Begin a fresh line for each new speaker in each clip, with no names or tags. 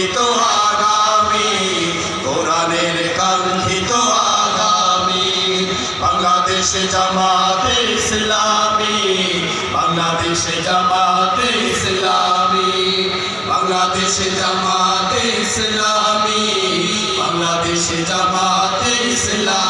নন্দিত আগামী, কোরআনের কাঙ্ক্ষিত আগামী। বাংলাদেশে জামাতে ইসলামী, বাংলাদেশে জামাতে ইসলামী, বাংলাদেশে জামাতে জামাতে ইসলামী।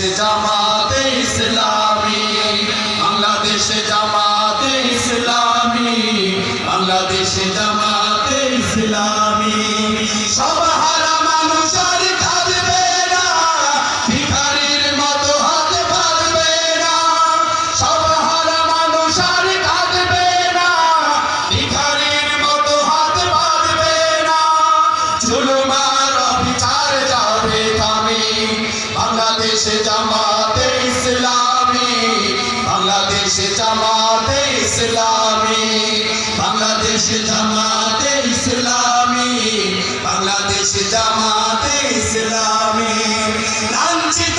বাংলাদেশে জামাতে ইসলামী, বাংলাদেশে জামাতে ইসলামী, বাংলাদেশে জামাতে ইসলামী। সব হারা মানুষ আর কাঁদবে না মতো হাত পারবে না। সব মানুষ আর ভিখারির মতো হাত পারবে না। জুলুমার অবিচার যাবে থামি বাংলাদেশে জামাতে ইসলামী বাংলাদেশে জামাতে ইসলামী বাংলাদেশে জামাতে ইসলামী বাংলাদেশে জামাতে ইসলামী। লাঞ্ছিত